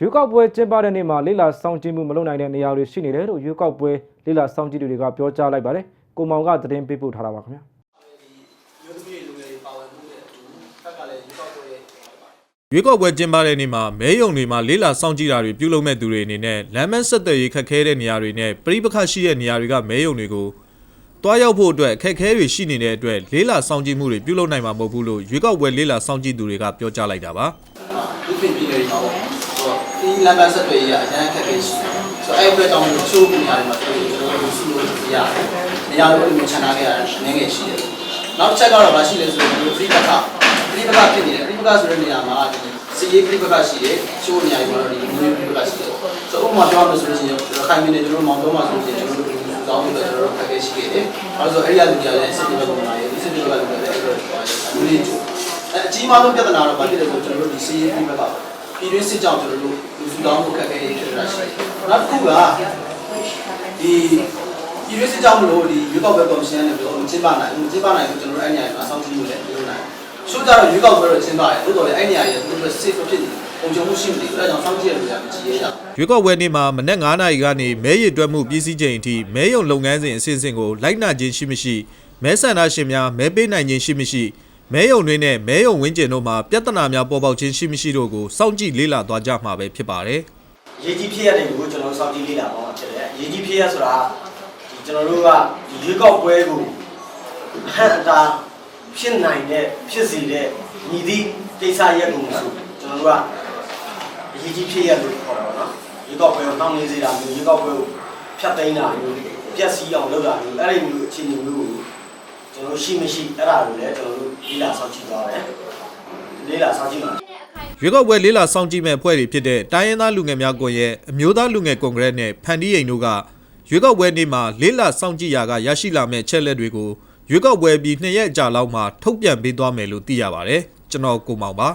ရွေးကောက်ပွဲကျင်းပတဲ့နေ့မှာလိလာစောင့်ကြည့်မှုမလုပ်နိုင်တဲ့နေရာတွေရှိနေတယ်လို့ရွေးကောက်ပွဲလိလာစောင့်ကြည့်သူတွေကပြောကြားလိုက်ပါတယ်။ကိုမောင်ကသတင်းပေးပို့ထားတာပါခင်ဗျာမျိုးသမီးတွေလူငယ်တွေပါဝင်မှုနဲ့အတူဖက်ကလည်းရွေးကောက်ပွဲရဲ့ရွေးကောက်ပွဲကျင်းပတဲ့နေ့မှာမဲယုံတွေမှာလေးလာစောင့်ကြည့်တာတွေပြုလုပ်မဲ့သူတွေအနေနဲ့လမ်းမဆက်သွယ်ရေးခက်ခဲတဲ့နေရာတွေနဲ့ပြိပခတ်ရှိတဲ့နေရာတွေကမဲယုံတွေကိုတွားရောက်ဖို့အတွက်အခက်အခဲတွေရှိနေတဲ့အတွက်လေးလာစောင့်ကြည့်မှုတွေပြုလုပ်နိုင်မှာမဟုတ်ဘူးလို့ရွေးကောက်ပွဲလေးလာစောင့်ကြည့်သူတွေကပြောကြားလိုက်တာပါဒီပြင်ပြည်တွေမှာပေါ့ဆို တော့ဒီလမ်းမဆက်တွေရအရင်ခက်ခဲရှိတယ်ဆိုတော့အဲ့အတွက်ကြောင့်လို့ချိုးနေရတယ်မှာတို့ကျွန်တော်တို့စုလို့ရတယ်နေရာတို့မျိုးချန်ထားခဲ့ရတာနည်းငယ်ရှိတယ်နောက်တစ်ချက်ကတော့ဘာရှိလဲဆိုတော့ဒီ free ဘက်က free ဘက်ကဖြစ်နေတယ် free ဘက်ကဆိုတဲ့နေရာမှာစီရေး free ဘက်ကရှိတယ်ချိုးနေရာတွေမှာတော့ဒီမျိုး free ဘက်ကရှိတယ်ဆိုတော့ဥပမာပြောရမယ်ဆိုလို့ရှိရင်ခိုင်မင်းတွေကျွန်တော်မောင်တော့မှာဆိုရင်ကျွန်တော်တို့တောင်းပြီးတော့ကျွန်တော်တို့ခက်ခဲရှိခဲ့တယ်အဲဆိုအဲ့ဒီအလူကြီးလည်းစစ်တီဘက်ကမှာရေးစစ်တီဘက်ကလည်းအဲ့လိုလူလေးကျအဲအကြီးမားဆုံးပြဿနာတော့ဘာဖြစ်လဲဆိုကျွန်တော်တို့ဒီစီရေး free ဘက်က ပြည်တွင်းစစ်ကြောင့်ကျွန်တော်တို့လူစုတောင်းဖို့ခက်ခဲဖြစ်တာရှိတယ်နောက်တစ်ခုကဒီဒီရွေးစစ်ကြောင်းမလို့ဒီရွေးကောက်ပွဲကော်မရှင်ကနေပြီးတော့မကျင်းပနိုင်ဘူးမကျင်းပနိုင်ဘူးကျွန်တော်တို့အဲ့နေရာမှာစောင့်ကြည့်လို့လည်းပြောနိုင်ဆိုကြတော့ရွေးကောက်ပွဲတော့ကျင်းပတယ်တိုးတော်လည်းအဲ့နေရာကြီးသူတို့ safe ဖြစ်နေပုံချုံမှုရှိမနေဘူးအဲဒါကြောင့်စောင့်ကြည့်ရလို့ရမကြည့်ရတာရွေးကောက်ပွဲနေ့မှာမနက်9:00နာရီကနေမဲရည်တွက်မှုပြည်စည်းချိန်အထိမဲယုံလုပ်ငန်းစဉ်အစီအစဉ်ကိုလိုက်နာခြင်းရှိမရှိမဲဆန္ဒရှင်များမဲပေးနိုင်ခြင်းရှိမရှိ မဲယုံတွေနဲ့မဲယုံဝင်းကျင်တို့မှာပြဿနာများပေါ်ပေါက်ခြင်းရှိမရှိတို့ကိုစောင့်ကြည့်လေ့လာသွားကြမှာပဲဖြစ်ပါတယ်ရေးကြီးဖြစ်ရတဲ့ကိုကျွန်တော်စောင့်ကြည့်လေ့လာပါမှာဖြစ်တယ်ရေးကြီးဖြစ်ရဆိုတာဒီကျွန်တော်တို့ကဒီရွေးကောက်ပွဲကိုဟန်တာဖြစ်နိုင်တဲ့ဖြစ်စီတဲ့ညီသည့်ကိစ္စရက်ကိုဆိုကျွန်တော်တို့ကအရေးကြီးဖြစ်ရလို့ခေါ်တာပေါ့နော်ရွေးကောက်ပွဲကိုနှောင့်နှေးစေတာမျိုးရွေးကောက်ပွဲကိုဖျက်သိမ်းတာမျိုးပြက်စီးအောင်လုပ်တာမျိုးအဲ့ဒီမျိုးအခြေအနေမျိုးကိုကျွန်တော်ရှိမရှိအဲ့ဒါကိုလည်းကျွန်တော်တို့ လေ့လာစောင့်ကြည့်သွားတယ်လေ့လာစောင့်ကြည့်ပါရွေးကောက်ပွဲလေးလာစောင့်ကြည့်မဲ့အဖွဲ့တွေဖြစ်တဲ့တိုင်းရင်းသားလူငယ်များကွန်ရက်အမျိုးသားလူငယ်ကွန်ဂရက်နဲ့ဖန်တီးရိန်တို့ကရွေးကောက်ပွဲနေ့မှာလေးလာစောင့်ကြည့်ရာကရရှိလာမဲ့ချက်လက်တွေကိုရွေးကောက်ပွဲပြီးနှစ်ရက်အကြာလောက်မှာထုတ်ပြန်ပေးသွားမယ်လို့သိရပါတယ်ကျွန်တော်ကိုမောင်ပါ